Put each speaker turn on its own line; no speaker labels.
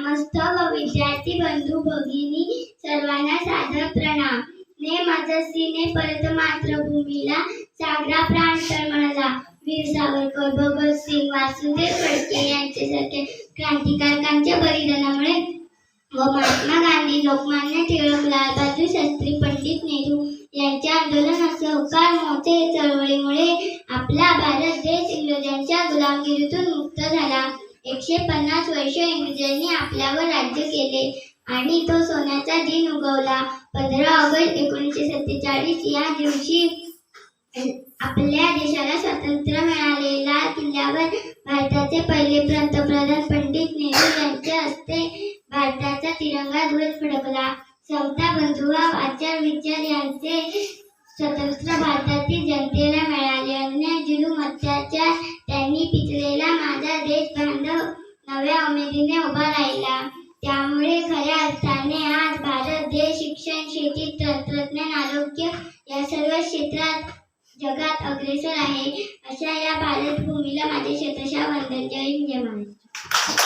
ग्रामस्थ व विद्यार्थी बंधू भगिनी सर्वांना सादर प्रणाम. ने मजसीने परत मातृभूमीला सागरा प्राण तळमळला वीर सावरकर भगतसिंग वासुदेव फडके यांच्यासारख्या क्रांतिकारकांच्या बलिदानामुळे व महात्मा गांधी लोकमान्य टिळक लालबहादूर शास्त्री पंडित नेहरू यांच्या आंदोलन सहकार मोठे चळवळीमुळे आपला भारत देश इंग्रजांच्या गुलामगिरीतून मुक्त झाला. एकशे पन्नास वर्ष इंग्रजांनी आपल्यावर राज्य केले आणि तो सोन्याचा दिन उगवला. पंधरा ऑगस्ट एकोणीसशे सत्तेचाळीस या दिवशी आपल्या देशाला स्वातंत्र्य मिळालेला किल्ल्यावर भारताचे पहिले पंतप्रधान पंडित नेहरू यांच्या हस्ते भारताचा तिरंगा ध्वज फडकला. समता बंधुभाव आचार विचार यांचे स्वतंत्र भारतातील जनते नव्या उमेदीने उभा राहिला. त्यामुळे खऱ्या अर्थाने आज भारत देश शिक्षण शेती तंत्रज्ञान आरोग्य या सर्व क्षेत्रात जगात अग्रेसर आहे. अशा या भारत भूमीला माझे शतशा वंदन. जय हिंद जय महाराष्ट्र.